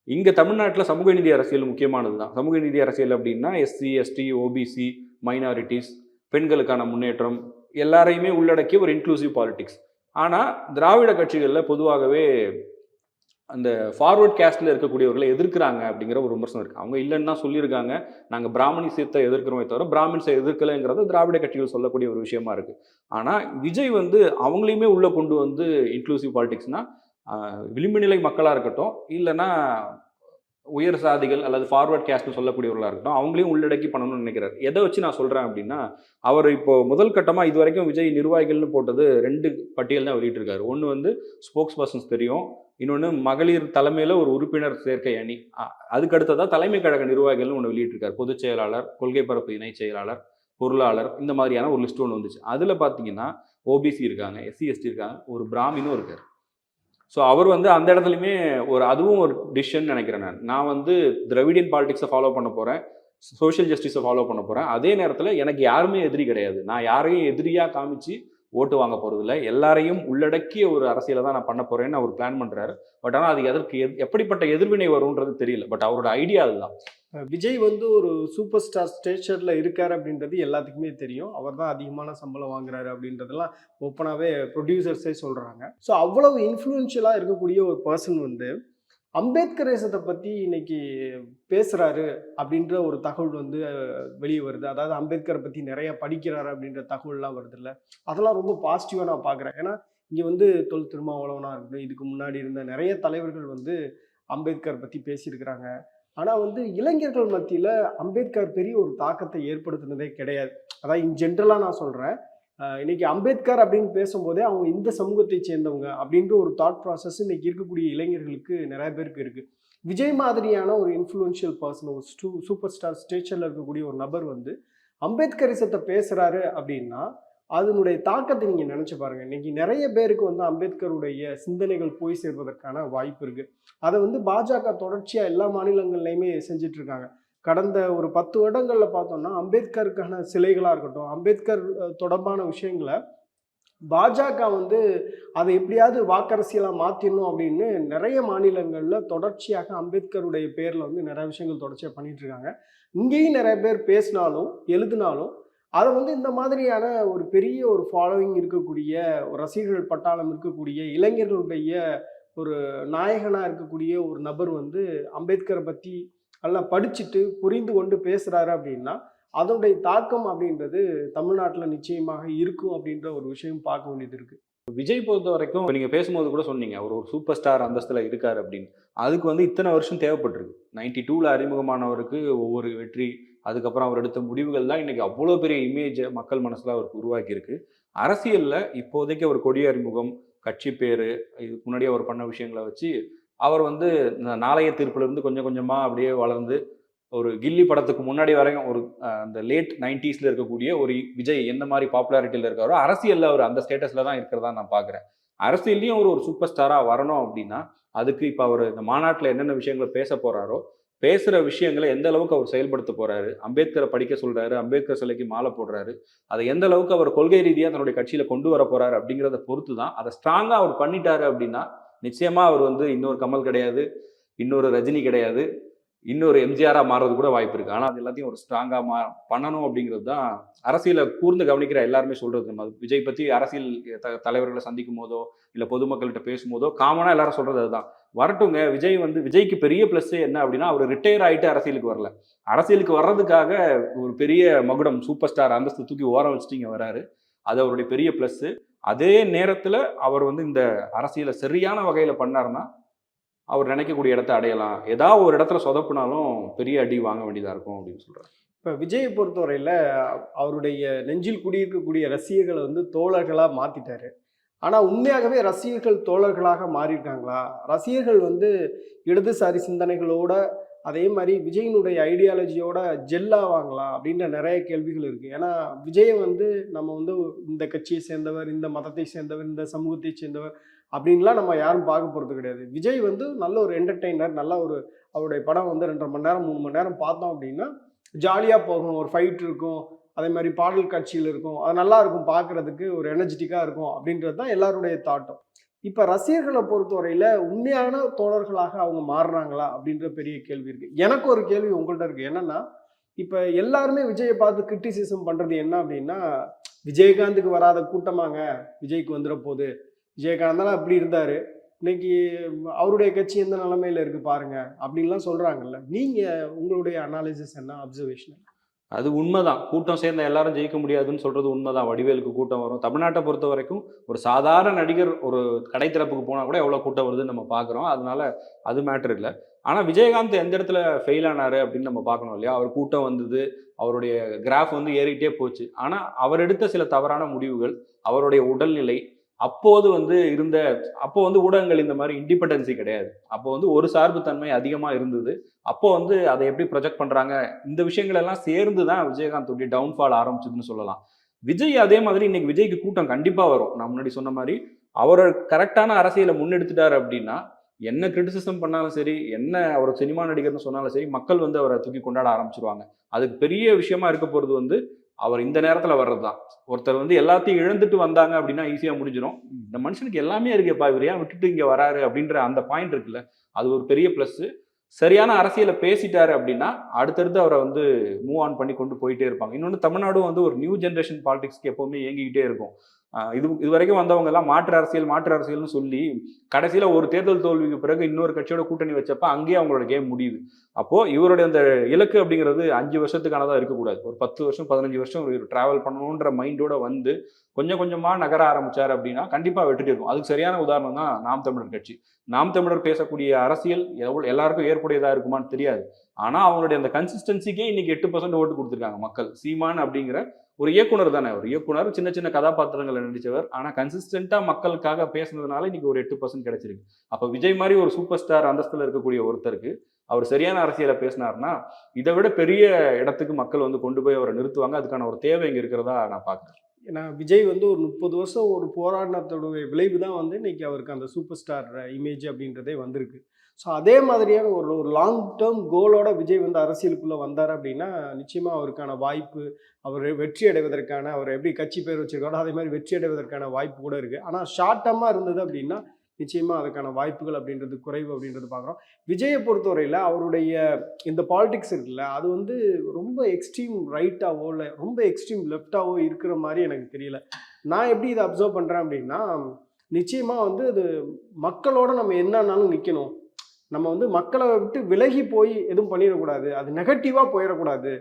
Speaker 2: இங்கே தமிழ்நாட்டில் சமூக நீதி அரசியல் முக்கியமானது தான் சமூக நீதி அரசியல் அப்படின்னா எஸ்சி எஸ்டி ஓபிசி மைனாரிட்டிஸ் பெண்களுக்கான முன்னேற்றம் எல்லாரையுமே உள்ளடக்கிய ஒரு இன்க்ளூசிவ் பாலிடிக்ஸ் ஆனால் திராவிட கட்சிகளில் பொதுவாகவே அந்த ஃபார்வர்ட் கேஸ்டில் இருக்கக்கூடியவர்களை எதிர்க்கிறாங்க அப்படிங்கிற ஒரு விமர்சனம் இருக்குது அவங்க இல்லைன்னு தான் சொல்லியிருக்காங்க. நாங்கள் பிராமணிசத்தை எதிர்க்கிறோமே தவிர பிராமின்ஸை எதிர்க்கலைங்கிறது திராவிட கட்சிகள் சொல்லக்கூடிய ஒரு விஷயமா இருக்குது ஆனால் விஜய் வந்து அவங்களையுமே உள்ளே கொண்டு வந்து இன்க்ளூசிவ் பாலிடிக்ஸ்னால் விளிம்பு நிலை மக்களாக இருக்கட்டும் இல்லைன்னா உயர் சாதிகள் அல்லது ஃபார்வர்ட் கேஸ்ட்னு சொல்லக்கூடியவர்களாக இருக்கட்டும் அவங்களையும் உள்ளடக்கி பண்ணணும்னு நினைக்கிறார். எதை வச்சு நான் சொல்கிறேன் அப்படின்னா அவர் இப்போ முதல் கட்டமாக இது வரைக்கும் விஜய் நிர்வாகிகள்னு போட்டது ரெண்டு பட்டியல் தான் வெளியிட்டிருக்காரு. ஒன்று வந்து ஸ்போக்ஸ் பர்சன்ஸ் தெரியும் இன்னொன்று மகளிர் தலைமையில் ஒரு உறுப்பினர் சேர்க்கை அணி. அ- அதுக்கு தலைமை கழக நிர்வாகிகள்னு ஒன்று வெளியிட்டிருக்கார். பொதுச் செயலாளர் கொள்கை பரப்பு இணை செயலாளர் பொருளாளர் இந்த மாதிரியான ஒரு லிஸ்ட் ஒன்று வந்துச்சு. அதில் பார்த்தீங்கன்னா ஓபிசி இருக்காங்க எஸ்சி எஸ்டி இருக்காங்க ஒரு பிராமினும் இருக்கார். ஸோ அவர் வந்து அந்த இடத்துலையுமே ஒரு அதுவும் ஒரு டிசிஷன் நினைக்கிறேன் நான். நான் வந்து திராவிடியன் பாலிடிக்ஸை ஃபாலோ பண்ண போகிறேன் சோஷியல் ஜஸ்டிஸை ஃபாலோ பண்ண போகிறேன் அதே நேரத்தில் எனக்கு யாருமே எதிரி கிடையாது. நான் யாரையும் எதிரியாக காமிச்சு ஓட்டு வாங்க போகிறதில்ல எல்லாரையும் உள்ளடக்கிய ஒரு அரசியலை தான் நான் பண்ண போகிறேன்னு அவர் பிளான் பண்ணுறாரு பட் ஆனால் அது எதற்கு எத்- எப்படிப்பட்ட எதிர்வினை வரும்ன்றது தெரியல. பட் அவரோட ஐடியா அதுதான்.
Speaker 1: விஜய் வந்து ஒரு சூப்பர் ஸ்டார் ஸ்டேச்சர்ல இருக்காரு அப்படின்றது எல்லாத்துக்குமே தெரியும். அவர் தான் அதிகமான சம்பளம் வாங்குறாரு அப்படின்றதெல்லாம் ஓப்பனாகவே ப்ரொடியூசர்ஸே சொல்றாங்க. ஸோ அவ்வளவு இன்ஃப்ளூயன்ஷியலாக இருக்கக்கூடிய ஒரு பர்சன் வந்து அம்பேத்கரேசத்தை பற்றி இன்னைக்கு பேசுகிறாரு அப்படின்ற ஒரு தகவல் வந்து வெளியே வருது. அதாவது அம்பேத்கரை பற்றி நிறைய படிக்கிறாரு அப்படின்ற தகவல்லாம் வருது இல்லை. அதெல்லாம் ரொம்ப பாசிட்டிவாக நான் பார்க்குறேன் ஏன்னா இங்கே வந்து தொல் திருமாவளவனாக இருக்கட்டும் இதுக்கு முன்னாடி இருந்த நிறைய தலைவர்கள் வந்து அம்பேத்கர் பற்றி பேசியிருக்கிறாங்க. ஆனால் வந்து இளைஞர்கள் மத்தியில் அம்பேத்கர் பெரிய ஒரு தாக்கத்தை ஏற்படுத்தினதே கிடையாது. அதான் இன் ஜென்ரலாக நான் சொல்கிறேன் இன்னைக்கு அம்பேத்கர் அப்படின்னு பேசும்போதே அவங்க இந்த சமூகத்தை சேர்ந்தவங்க அப்படின்ற ஒரு தாட் ப்ராசஸ் இன்னைக்கு இருக்கக்கூடிய இளைஞர்களுக்கு நிறைய பேருக்கு இருக்குது விஜய் மாதிரியான ஒரு இன்ஃப்ளூயன்ஷியல் பர்சன் ஒரு ஸ்டூ சூப்பர் ஸ்டார் ஸ்டேச்சரில் இருக்கக்கூடிய ஒரு நபர் வந்து அம்பேத்கரிசத்தை பேசுகிறாரு அப்படின்னா அதனுடைய தாக்கத்தை நீங்கள் நினச்சி பாருங்கள் இன்றைக்கி நிறைய பேருக்கு வந்து அம்பேத்கருடைய சிந்தனைகள் போய் சேர்வதற்கான வாய்ப்பு இருக்குது அதை வந்து பாஜக தொடர்ச்சியாக எல்லா மாநிலங்கள்லையுமே செஞ்சிட்ருக்காங்க கடந்த ஒரு பத்து வருடங்களில் பார்த்தோம்னா அம்பேத்கருக்கான சிலைகளாக இருக்கட்டும் அம்பேத்கர் தொடர்பான விஷயங்களை பாஜக வந்து அதை எப்படியாவது வாக்கரசியலாக மாற்றிடணும் அப்படின்னு நிறைய மாநிலங்களில் தொடர்ச்சியாக அம்பேத்கருடைய பேரில் வந்து நிறைய விஷயங்கள் தொடர்ச்சியாக பண்ணிட்டு இருக்காங்க. இங்கேயும் நிறைய பேர் பேசினாலும் எழுதினாலும் அதை வந்து இந்த மாதிரியான ஒரு பெரிய ஒரு ஃபாலோவிங் இருக்கக்கூடிய ஒரு ரசிகர்கள் பட்டாளம் இருக்கக்கூடிய இளைஞர்களுடைய ஒரு நாயகனாக இருக்கக்கூடிய ஒரு நபர் வந்து அம்பேத்கரை பற்றி நல்லா படிச்சுட்டு புரிந்து கொண்டு பேசுகிறாரு அப்படின்னா அதனுடைய தாக்கம் அப்படின்றது தமிழ்நாட்டில் நிச்சயமாக இருக்கும் அப்படின்ற ஒரு விஷயம் பார்க்க வேண்டியது இருக்குது
Speaker 2: விஜய் பொறுத்த வரைக்கும் நீங்கள் பேசும்போது கூட சொன்னீங்க அவர் ஒரு சூப்பர் ஸ்டார் அந்தஸ்தில் இருக்கார் அப்படின்னு. அதுக்கு வந்து இத்தனை வருஷம் தேவைப்பட்டிருக்கு. நைன்டி டூவில் அறிமுகமானவருக்கு ஒவ்வொரு வெற்றி அதுக்கப்புறம் அவர் எடுத்த முடிவுகள் தான் இன்றைக்கி அவ்வளோ பெரிய இமேஜை மக்கள் மனசில் அவருக்கு உருவாக்கியிருக்கு. அரசியலில் இப்போதைக்கு அவர் கொடிய அறிமுகம் கட்சி பேர் இதுக்கு முன்னாடி அவர் பண்ண விஷயங்களை வச்சு அவர் வந்து இந்த நாளைய தீர்ப்பிலிருந்து கொஞ்சம் கொஞ்சமாக அப்படியே வளர்ந்து ஒரு கில்லி படத்துக்கு முன்னாடி வரையும் ஒரு அந்த லேட் நைன்டிஸில் இருக்கக்கூடிய ஒரு விஜய் எந்த மாதிரி பாப்புலாரிட்டியில் இருக்காரோ அரசியலில் அவர் அந்த ஸ்டேட்டஸில் தான் இருக்கிறதா நான் பார்க்குறேன் அரசியல்லையும் அவர் ஒரு சூப்பர் ஸ்டாராக வரணும் அப்படின்னா அதுக்கு இப்போ அவர் இந்த மாநாட்டில் என்னென்ன விஷயங்களை பேச போகிறாரோ பேசுகிற விஷயங்களை எந்த அளவுக்கு அவர் செயல்படுத்த போகிறாரு அம்பேத்கரை படிக்க சொல்கிறாரு அம்பேத்கர் சிலைக்கு மாலை போடுறாரு அதை எந்த அளவுக்கு அவர் கொள்கை ரீதியாக தன்னுடைய கட்சியில் கொண்டு வர போகிறாரு அப்படிங்கிறத பொறுத்து தான் அதை ஸ்ட்ராங்காக அவர் பண்ணிட்டாரு அப்படின்னா நிச்சயமாக அவர் வந்து இன்னொரு கமல் கிடையாது இன்னொரு ரஜினி கிடையாது இன்னொரு எம்ஜிஆராக மாறுறது கூட வாய்ப்பு இருக்குது ஆனால் அது எல்லாத்தையும் ஒரு ஸ்ட்ராங்காக மா பண்ணணும் அப்படிங்கிறது தான் அரசியலை கூர்ந்து கவனிக்கிற எல்லாருமே சொல்கிறது நம்ம விஜய் பற்றி அரசியல் த- தலைவர்களை சந்திக்கும் போதோ இல்லை பொதுமக்கள்கிட்ட பேசும்போதோ காமனாக எல்லாரும் சொல்கிறது அதுதான். வரட்டுங்க விஜய் வந்து விஜய்க்கு பெரிய ப்ளஸ் என்ன அப்படின்னா அவர் ரிட்டையர் ஆகிட்டு அரசியலுக்கு வரல. அரசியலுக்கு வர்றதுக்காக ஒரு பெரிய மகுடம் சூப்பர் ஸ்டார் அந்தஸ்து தூக்கி ஓரம் வச்சுட்டு இங்கே வராரு. அது அவருடைய பெரிய ப்ளஸ்ஸு அதே நேரத்தில் அவர் வந்து இந்த அரசியலை சரியான வகையில் பண்ணாருன்னா அவர் நினைக்கக்கூடிய இடத்த அடையலாம். ஏதாவது ஒரு இடத்துல சொதப்புனாலும் பெரிய அடி வாங்க வேண்டியதாக இருக்கும் அப்படின்னு சொல்கிறார்
Speaker 1: இப்போ விஜயை பொறுத்தவரையில் அவருடைய நெஞ்சில் குடியிருக்கக்கூடிய ரசிகர்களை வந்து தோழர்களாக மாற்றிட்டாரு ஆனால் உண்மையாகவே ரசிகர்கள் தோழர்களாக மாறியிருக்காங்களா? ரசிகர்கள் வந்து இடதுசாரி சிந்தனைகளோட அதே மாதிரி விஜயினுடைய ஐடியாலஜியோட ஜெல்லாவாங்களா அப்படின்ற நிறைய கேள்விகள் இருக்குது ஏன்னா விஜய் வந்து நம்ம வந்து இந்த கட்சியை சேர்ந்தவர் இந்த மதத்தை சேர்ந்தவர் இந்த சமூகத்தை சேர்ந்தவர் அப்படின்லாம் நம்ம யாரும் பார்க்க போகிறது கிடையாது. விஜய் வந்து நல்ல ஒரு என்டர்டெய்னர் நல்ல ஒரு அவருடைய படம் வந்து ரெண்டரை மணி நேரம் மூணு மணி நேரம் பார்த்தோம் அப்படின்னா ஜாலியாக போகும். ஒரு ஃபைட் இருக்கும். அதே மாதிரி பாடல் காட்சிகள் இருக்கும். அது நல்லா இருக்கும். பார்க்குறதுக்கு ஒரு எனர்ஜெட்டிக்காக இருக்கும் அப்படின்றது தான் எல்லாருடைய தாட்டம் இப்போ ரசிகர்களை பொறுத்தவரையில் உண்மையான தோழர்களாக அவங்க மாறுறாங்களா அப்படின்ற பெரிய கேள்வி இருக்குது எனக்கு ஒரு கேள்வி உங்கள்கிட்ட இருக்குது என்னன்னா இப்போ எல்லாருமே விஜயை பார்த்து கிரிட்டிசிசம் பண்ணுறது என்ன அப்படின்னா விஜயகாந்துக்கு வராத கூட்டமாங்க விஜய்க்கு வந்துட போகுது விஜயகாந்த் அப்படி இருந்தார். இன்னைக்கு அவருடைய கட்சி எந்த நிலமையில இருக்கு பாருங்க அப்படின்லாம் சொல்றாங்கல்ல. நீங்க உங்களுடைய அனாலிசிஸ் என்ன அப்சர்வேஷன்
Speaker 2: அது உண்மைதான். கூட்டம் சேர்ந்த எல்லாரும் ஜெயிக்க முடியாதுன்னு சொல்றது உண்மைதான். வடிவேலுக்கு கூட்டம் வரும். தமிழ்நாட்டை பொறுத்த வரைக்கும் ஒரு சாதாரண நடிகர் ஒரு கடைத்திறப்புக்கு போனால் கூட எவ்வளோ கூட்டம் வருதுன்னு நம்ம பார்க்குறோம் அதனால அது மேட்டர் இல்லை. ஆனா விஜயகாந்த் எந்த இடத்துல ஃபெயில் ஆனாரு அப்படின்னு நம்ம பார்க்கணும் இல்லையா? அவர் கூட்டம் வந்தது அவருடைய கிராஃப் வந்து ஏறிக்கிட்டே போச்சு. ஆனா அவர் எடுத்த சில தவறான முடிவுகள் அவருடைய உடல்நிலை அப்போது வந்து இருந்த அப்போ வந்து ஊடகங்கள் இந்த மாதிரி இண்டிபெண்டன்சி கிடையாது. அப்போ வந்து ஒரு சார்புத்தன்மை அதிகமாக இருந்தது. அப்போ வந்து அதை எப்படி ப்ரொஜெக்ட் பண்றாங்க? இந்த விஷயங்கள் எல்லாம் சேர்ந்து தான் விஜயகாந்தோடைய டவுன்ஃபால் ஆரம்பிச்சதுன்னு சொல்லலாம். விஜய் அதே மாதிரி இன்னைக்கு விஜய்க்கு கூட்டம் கண்டிப்பா வரும். நான் முன்னாடி சொன்ன மாதிரி அவர் கரெக்டான அரசியலை முன்னெடுத்துட்டாரு அப்படின்னா என்ன கிரிட்டிசிசம் பண்ணாலும் சரி என்ன அவர் சினிமா நடிகர்னு சொன்னாலும் சரி மக்கள் வந்து அவரை தூக்கி கொண்டாட ஆரம்பிச்சிருவாங்க. அதுக்கு பெரிய விஷயமா இருக்க போறது வந்து அவர் இந்த நேரத்தில் வர்றது தான் ஒருத்தர் வந்து எல்லாத்தையும் இழந்துட்டு வந்தாங்க அப்படின்னா ஈஸியாக முடிஞ்சிடும் இந்த மனுஷனுக்கு எல்லாமே இருக்குப்பா இவர் ஏன் விட்டுட்டு இங்கே வராரு அப்படின்ற அந்த பாயிண்ட் இருக்குல்ல அது ஒரு பெரிய ப்ளஸ்ஸு சரியான அரசியலை பேசிட்டாரு அப்படின்னா அடுத்தடுத்து அவரை வந்து மூவ் ஆன் பண்ணி கொண்டு போயிட்டே இருப்பாங்க. இன்னொன்று தமிழ்நாடும் வந்து ஒரு நியூ ஜென்ரேஷன் பாலிடிக்ஸ்க்கு எப்போவுமே இயங்கிக்கிட்டே இருக்கும். இது இது வரைக்கும் வந்தவங்க எல்லாம் மாற்று அரசியல் மாற்று அரசியல்னு சொல்லி கடைசியில ஒரு தேர்தல் தோல்விக்கு பிறகு இன்னொரு கட்சியோட கூட்டணி வச்சப்ப அங்கேயே அவங்களோட கேம் முடியுது. அப்போ இவருடைய அந்த இலக்கு அப்படிங்கிறது அஞ்சு வருஷத்துக்கானதா இருக்கக்கூடாது. ஒரு பத்து வருஷம் பதினஞ்சு வருஷம் இவர் டிராவல் பண்ணணுன்ற மைண்டோட வந்து கொஞ்சம் கொஞ்சமாக நகர ஆரம்பிச்சார் அப்படின்னா கண்டிப்பாக வெற்றி இருக்கும் அதுக்கு சரியான உதாரணம் தான் நாம் தமிழர் கட்சி. நாம் தமிழர் பேசக்கூடிய அரசியல் எவ்வளோ எல்லாருக்கும் ஏற்புடையதாக இருக்குமான்னு தெரியாது. ஆனால் அவங்களுடைய அந்த கன்சிஸ்டன்சிக்கே இன்னைக்கு எட்டு பர்சன்ட் ஓட்டு கொடுத்துருக்காங்க மக்கள். சீமான் அப்படிங்கிற ஒரு இயக்குனர் தானே ஒரு இயக்குனர் சின்ன சின்ன கதாபாத்திரங்களை நடித்தவர் ஆனால் கன்சிஸ்டண்ட்டாக மக்களுக்காக பேசுனதுனால இன்னைக்கு ஒரு எட்டு பர்சன்ட் கிடைச்சிருக்கு. அப்போ விஜய் மாதிரி ஒரு சூப்பர் ஸ்டார் அந்தஸ்தில் இருக்கக்கூடிய ஒருத்தருக்கு அவர் சரியான அரசியலை பேசினார்னா இதை விட பெரிய இடத்துக்கு மக்கள் வந்து கொண்டு போய் அவரை நிறுத்துவாங்க. அதுக்கான ஒரு தேவை இங்கே இருக்கிறதா நான் பார்க்குறேன்.
Speaker 1: ஏன்னா விஜய் வந்து ஒரு முப்பது வருஷம் ஒரு போராட்டத்தோட விளைவு தான் வந்து இன்னைக்கு அவருக்கு அந்த சூப்பர் ஸ்டார் இமேஜ் அப்படின்றதே வந்திருக்கு. ஸோ அதே மாதிரியான ஒரு ஒரு லாங் டேர்ம் கோலோட விஜய் வந்து அரசியலுக்குள்ளே வந்தார் அப்படின்னா நிச்சயமாக அவருக்கான வாய்ப்பு அவர் வெற்றி அடைவதற்கான அவர் எப்படி கட்சி பேர் வச்சிருக்காரோ அதே மாதிரி வெற்றி அடைவதற்கான வாய்ப்பு கூட இருக்குது ஆனால் ஷார்ட் டேர்மாக இருந்தது அப்படின்னா நிச்சயமாக அதுக்கான வாய்ப்புகள் அப்படின்றது குறைவு அப்படின்றது பார்க்குறோம். விஜயை பொறுத்தவரையில் அவருடைய இந்த பாலிடிக்ஸ் இருக்குல்ல அது வந்து ரொம்ப எக்ஸ்ட்ரீம் ரைட்டாவோ இல்லை ரொம்ப எக்ஸ்ட்ரீம் லெஃப்டாவோ இருக்கிற மாதிரி எனக்கு தெரியல. நான் எப்படி இதை அப்சர்வ் பண்ணுறேன் அப்படின்னா நிச்சயமாக வந்து அது மக்களோட நம்ம என்னன்னாலும் நிற்கணும் நம்ம வந்து மக்களை விட்டு விலகி போய் எதுவும் பண்ணிடக்கூடாது. அது நெகட்டிவாக போயிடக்கூடாது.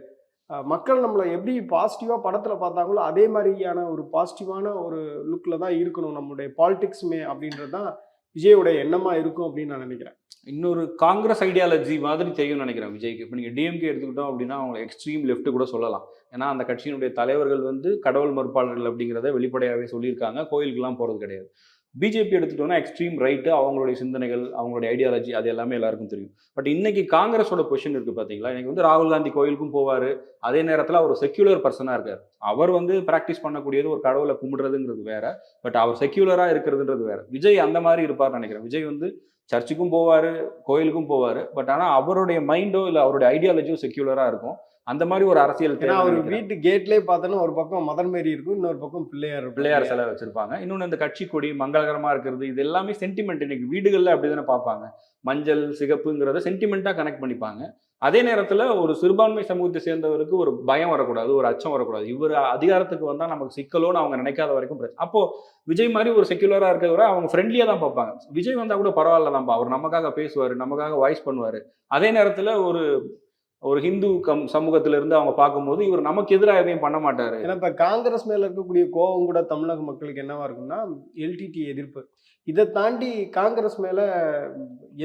Speaker 1: மக்கள் நம்மளை எப்படி பாசிட்டிவாக படத்தில் பார்த்தாங்களோ அதே மாதிரியான ஒரு பாசிட்டிவான ஒரு லுக்கில் தான் இருக்கணும் நம்மளுடைய பாலிடிக்ஸுமே அப்படின்றது தான் விஜயோட எண்ணமா இருக்கும் அப்படின்னு நான் நினைக்கிறேன்.
Speaker 2: இன்னொரு காங்கிரஸ் ஐடியாலஜி மாதிரி தெரியும்னு நினைக்கிறேன் விஜய்க்கு. இப்போ நீங்கள் டிஎம்கே எடுத்துக்கிட்டோம் அப்படின்னா அவங்க எக்ஸ்ட்ரீம் லெஃப்ட் கூட சொல்லலாம். ஏன்னா அந்த கட்சியினுடைய தலைவர்கள் வந்து கடவுள் மறுப்பாளர்கள் அப்படிங்கிறத வெளிப்படையாகவே சொல்லியிருக்காங்க. கோயிலுக்கெல்லாம் போகிறது கிடையாது. பிஜேபி எடுத்துட்டோம்னா எக்ஸ்ட்ரீம் ரைட்டு அவங்களுடைய சிந்தனைகள் அவங்களுடைய ஐடியாலஜி அது எல்லாமே எல்லாருக்கும் தெரியும். பட் இன்னைக்கு காங்கிரஸோட பொசிஷன் இருக்கு பார்த்தீங்களா இன்னைக்கு வந்து ராகுல் காந்தி கோயிலுக்கும் போவார். அதே நேரத்தில் அவர் செக்யூலர் பர்சனாக இருக்கார். அவர் வந்து ப்ராக்டிஸ் பண்ணக்கூடியது ஒரு கடவுளை கும்பிடுறதுங்கிறது வேற. பட் அவர் செக்யூலராக இருக்கிறதுன்றது வேற. விஜய் அந்த மாதிரி இருப்பார்னு நினைக்கிறேன். விஜய் வந்து சர்ச்சுக்கும் போவார் கோயிலுக்கும் போவார். பட் ஆனால் அவருடைய மைண்டோ இல்லை அவருடைய ஐடியாலஜியோ செக்யூலராக இருக்கும். அந்த மாதிரி ஒரு அரசியல் நினைக்கிறேன்.
Speaker 1: வீட்டு கேட்லேயே பார்த்தோன்னா ஒரு பக்கம் மதன் மாரி இருக்கும் இன்னொரு பக்கம் பிள்ளையார்.
Speaker 2: பிள்ளையார் சிலை வச்சிருப்பாங்க. இன்னொன்று இந்த கட்சி கொடி மங்களகரமா இருக்கிறது இது எல்லாமே சென்டிமெண்ட் இன்னைக்கு வீடுகளில் அப்படிதானே பார்ப்பாங்க. மஞ்சள் சிகப்புங்கிறத சென்டிமெண்ட்டாக கனெக்ட் பண்ணிப்பாங்க. அதே நேரத்தில் ஒரு சிறுபான்மை சமூகத்தை சேர்ந்தவருக்கு ஒரு பயம் வரக்கூடாது ஒரு அச்சம் வரக்கூடாது. இவர் அதிகாரத்துக்கு வந்தால் நமக்கு சிக்கலோன்னு அவங்க நினைக்காத வரைக்கும் பிரச்சனை. அப்போ விஜய் மாதிரி ஒரு செக்யுலராக இருக்கிறவரை அவங்க ஃப்ரெண்ட்லியாக தான் பார்ப்பாங்க. விஜய் வந்தால் கூட பரவாயில்ல தான் அவர் நமக்காக பேசுவார் நமக்காக வாய்ஸ் பண்ணுவார். அதே நேரத்தில் ஒரு ஒரு ஹிந்து கம் சமூகத்துல இருந்து அவங்க பார்க்கும்போது இவர் நமக்கு எதிராக எதையும் பண்ண மாட்டாரு.
Speaker 1: ஏன்னா இப்போ காங்கிரஸ் மேல இருக்கக்கூடிய கோபம் கூட தமிழக மக்களுக்கு என்னவா இருக்கும்னா எல்டிடி எதிர்ப்பு. இதை தாண்டி காங்கிரஸ் மேல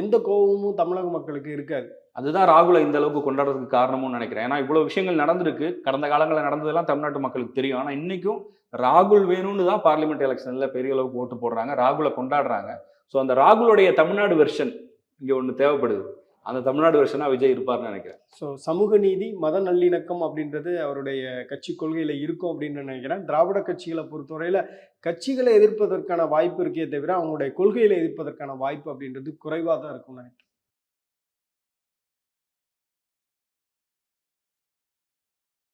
Speaker 1: எந்த கோபமும் தமிழக மக்களுக்கு இருக்காது.
Speaker 2: அதுதான் ராகுலை இந்த அளவுக்கு கொண்டாடுறதுக்கு காரணமும் நினைக்கிறேன். ஏன்னா இவ்வளவு விஷயங்கள் நடந்திருக்கு. கடந்த காலங்களில் நடந்ததெல்லாம் தமிழ்நாட்டு மக்களுக்கு தெரியும். ஆனா இன்னைக்கும் ராகுல் வேணும்னு தான் பார்லிமெண்ட் எலெக்ஷன்ல பெரிய அளவுக்கு ஓட்டு போடுறாங்க. ராகுலை கொண்டாடுறாங்க. ஸோ அந்த ராகுலுடைய தமிழ்நாடு வெர்ஷன் இங்க ஒன்று தேவைப்படுது. அந்த தமிழ்நாடு வருஷனா விஜய் இருப்பார்னு நினைக்கிறேன்.
Speaker 1: ஸோ சமூக நீதி மத நல்லிணக்கம் அப்படின்றது அவருடைய கட்சி கொள்கையில் இருக்கும் அப்படின்னு நினைக்கிறேன். திராவிட கட்சிகளை பொறுத்தவரையில் கட்சிகளை எதிர்ப்பதற்கான வாய்ப்பு இருக்கே தவிர அவங்களுடைய கொள்கைகளை எதிர்ப்பதற்கான வாய்ப்பு அப்படின்றது குறைவாக தான் இருக்கும்னு நினைக்கிறேன்.